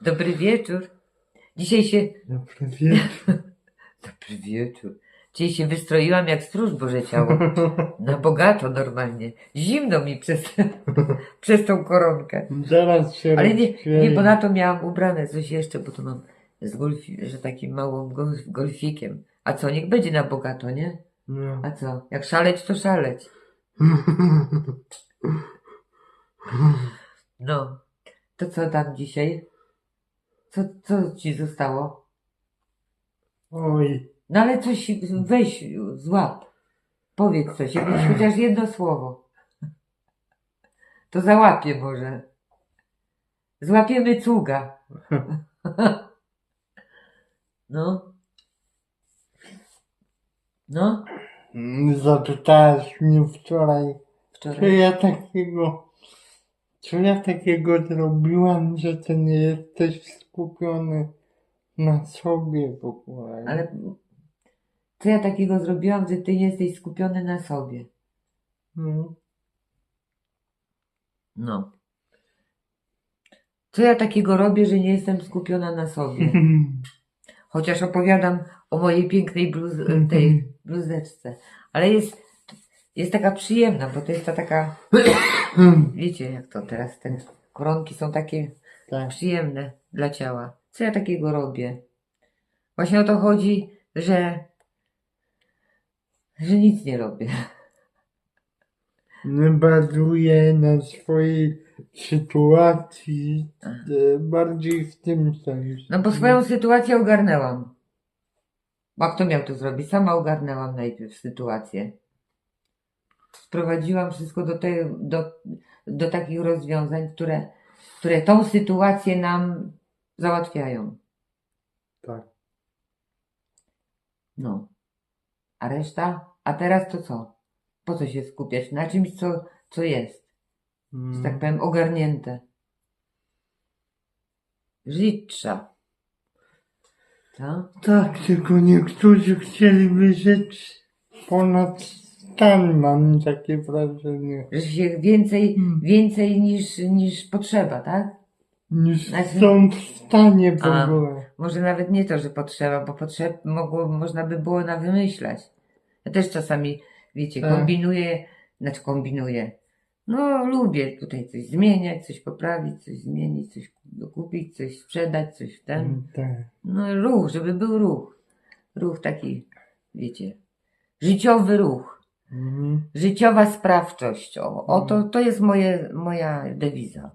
Dobry wieczór. Dzisiaj się... Dobry wieczór. Dobry wieczór. Dzisiaj się wystroiłam jak stróż Boże Ciało. Na bogato normalnie. Zimno mi przez, przez tą koronkę. Zaraz się Ale nie, nie, bo na to miałam ubrane coś jeszcze, bo to mam z golfi, że takim małym golf, golfikiem. A co, niech będzie na bogato, nie? No. A co? Jak szaleć, to szaleć. No. To co tam dzisiaj? Co, co ci zostało? Oj, No ale coś weź, złap. Powiedz coś, jakieś chociaż jedno słowo. To załapię może. Złapiemy cuga. No. No. zapytałaś mnie wczoraj, Wczoraj. ja takiego, co ja takiego zrobiłam, że ty nie jesteś skupiony na sobie w ogóle. Ale co ja takiego zrobiłam, że ty nie jesteś skupiony na sobie? No. No. Co ja takiego robię, że nie jestem skupiona na sobie? Chociaż opowiadam o mojej pięknej bluz, tej bluzeczce. Ale jest, jest taka przyjemna, bo to jest ta taka, wiecie jak to teraz, te koronki są takie tak. przyjemne dla ciała. Co ja takiego robię? Właśnie o to chodzi, że, że nic nie robię. Nie bazuję na swojej sytuacji, e, bardziej w tym sensie. No bo swoją sytuację ogarnęłam. A kto miał to zrobić? Sama ogarnęłam najpierw sytuację. Sprowadziłam wszystko do, tej, do, do takich rozwiązań, które, które tą sytuację nam załatwiają. Tak. No. A reszta? A teraz to co? Po co się skupiać? Na czymś, co, co jest, że tak powiem, ogarnięte. Żyć trzeba. Co? Tak, tylko niektórzy chcieliby żyć ponad stan, mam takie wrażenie. Że się więcej, Hmm. więcej niż, niż potrzeba, tak? Niż Znaczy- są w stanie w A. ogóle. Może nawet nie to, że potrzeba, bo potrzeb mogło, można by było na wymyślać. Ja też czasami, wiecie, Tak. kombinuję, znaczy kombinuję. No, lubię tutaj coś zmieniać, coś poprawić, coś zmienić, coś dokupić, coś sprzedać, coś w ten. Tak. No, ruch, żeby był ruch. Ruch taki, wiecie, życiowy ruch. Mhm. Życiowa sprawczość. O, o to, to jest moje, moja dewiza.